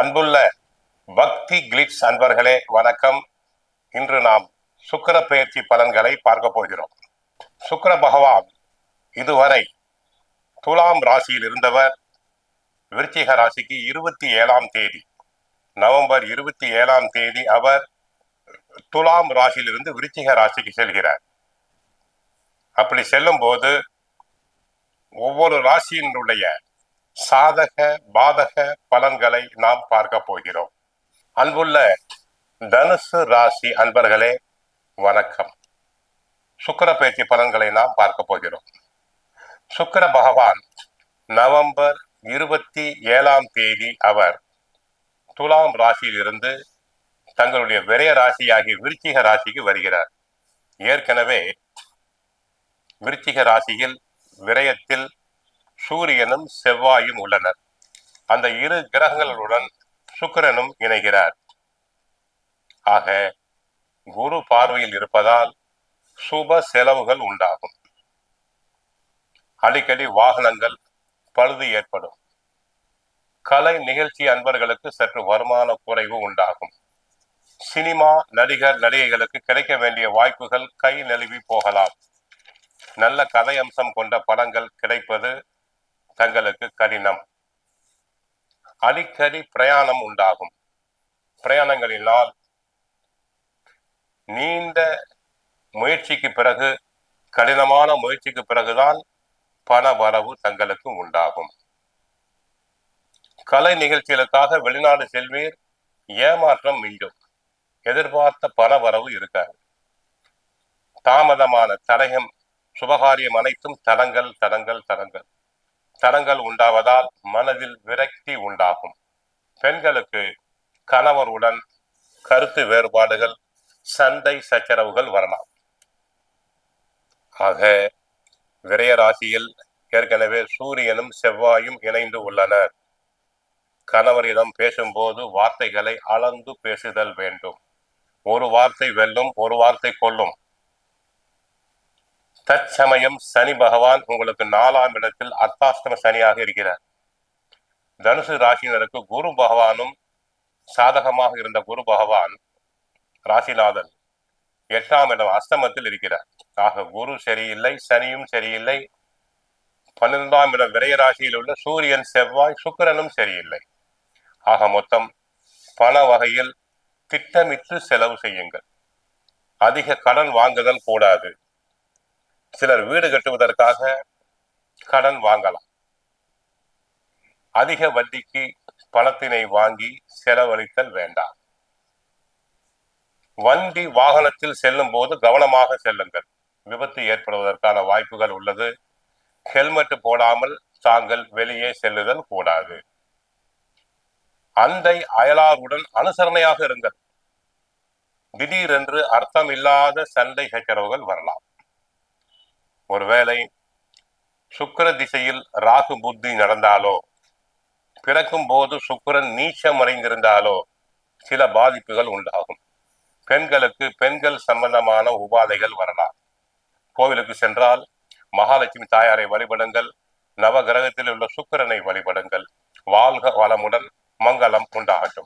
அன்புள்ள பக்தி கிளிட்ஸ் அன்பர்களே வணக்கம். இன்று நாம் சுக்கர பெயர்ச்சி பலன்களை பார்க்க போகிறோம். சுக்கர பகவான் இதுவரை துலாம் ராசியில் இருந்தவர். விருச்சிக ராசிக்கு இருபத்தி ஏழாம் தேதி நவம்பர் இருபத்தி ஏழாம் தேதி அவர் துலாம் ராசியிலிருந்து விருச்சிக ராசிக்கு செல்கிறார். அப்படி செல்லும் போது ஒவ்வொரு ராசியினுடைய சாதக பாதக பலன்களை நாம் பார்க்க போகிறோம். அன்புள்ள தனுசு ராசி அன்பர்களே வணக்கம். சுக்கிர பயிற்சி பலன்களை நாம் பார்க்க போகிறோம். சுக்கிர பகவான் நவம்பர் இருபத்தி ஏழாம் தேதி அவர் துலாம் ராசியிலிருந்து தங்களுடைய விரய ராசியாகிய விருச்சிக ராசிக்கு வருகிறார். ஏற்கனவே விருச்சிக ராசியில் விரயத்தில் சூரியனும் செவ்வாயும் உள்ளனர். அந்த இரு கிரகங்களுடன் சுக்கிரனும் இணைகிறார். ஆக குரு பார்வையில் இருப்பதால் சுப செலவுகள் உண்டாகும். அடிக்கடி வாகனங்கள் பழுது ஏற்படும். கலை நிகழ்ச்சி அன்பர்களுக்கு சற்று வருமான குறைவு உண்டாகும். சினிமா நடிகர் நடிகைகளுக்கு கிடைக்க வேண்டிய வாய்ப்புகள் கை நழுவி போகலாம். நல்ல கதை அம்சம் கொண்ட படங்கள் கிடைப்பது தங்களுக்கு கடினம். அடிக்கடி பிரயாணம் உண்டாகும். பிரயாணங்களினால் நீண்ட முயற்சிக்கு பிறகு கடினமான முயற்சிக்கு பிறகுதான் பண வரவு தங்களுக்கு உண்டாகும். கலை நிகழ்ச்சிகளுக்காக வெளிநாடு செல்வீர் ஏமாற்றம் மீண்டும். எதிர்பார்த்த பண வரவு இருக்காது. தாமதமான தடயம் சுபகாரியம் அனைத்தும் தடங்கள் தடங்கள் தடங்கள். தடங்கள் உண்டாவதால் மனதில் விரக்தி உண்டாகும். பெண்களுக்கு கணவருடன் கருத்து வேறுபாடுகள் சண்டை சச்சரவுகள் வரலாம். ஆக விரயராசியில் ஏற்கனவே சூரியனும் செவ்வாயும் இணைந்து உள்ளனர். கணவரிடம் பேசும்போது வார்த்தைகளை அளந்து பேசுதல் வேண்டும். ஒரு வார்த்தை வெல்லும் ஒரு வார்த்தை கொல்லும். தற்சமயம் சனி பகவான் உங்களுக்கு நாலாம் இடத்தில் அர்த்தாஷ்டம சனியாக இருக்கிறார். தனுசு ராசியினருக்கு குரு பகவானும் சாதகமாக இருந்த குரு பகவான் ராசிநாதன் எட்டாம் இடம் அஸ்தமத்தில் இருக்கிறார். ஆக குரு சரியில்லை சனியும் சரியில்லை. பன்னிரெண்டாம் இடம் விரைய ராசியில் உள்ள சூரியன் செவ்வாய் சுக்கிரனும் சரியில்லை. ஆக மொத்தம் பண வகையில் திட்டமிட்டு செலவு செய்யுங்கள். அதிக கடன் வாங்குதல் கூடாது. சிலர் வீடு கட்டுவதற்காக கடன் வாங்கலாம். அதிக வட்டிக்கு பணத்தினை வாங்கி செலவழித்தல் வேண்டாம். வண்டி வாகனத்தில் செல்லும் போது கவனமாக செல்லுங்கள். விபத்து ஏற்படுவதற்கான வாய்ப்புகள் உள்ளது. ஹெல்மெட் போடாமல் தாங்கள் வெளியே செல்லுதல் கூடாது. அண்டை அயலாருடன் அனுசரணையாக இருங்கள். திடீரென்று அர்த்தம் இல்லாத சண்டை சச்சரவுகள் வரலாம். ஒருவேளை சுக்கிர திசையில் ராகு புத்தி நடந்தாலோ பிறக்கும் போது சுக்கரன் நீச்சம் அடைந்திருந்தாலோ சில பாதிப்புகள் உண்டாகும். பெண்களுக்கு பெண்கள் சம்பந்தமான உபாதைகள் வரலாம். கோவிலுக்கு சென்றால் மகாலட்சுமி தாயாரை வழிபடுங்கள் நவ கிரகத்தில் உள்ள சுக்கரனை வழிபடுங்கள். வாழ்க வளமுடன் மங்களம் உண்டாகட்டும்.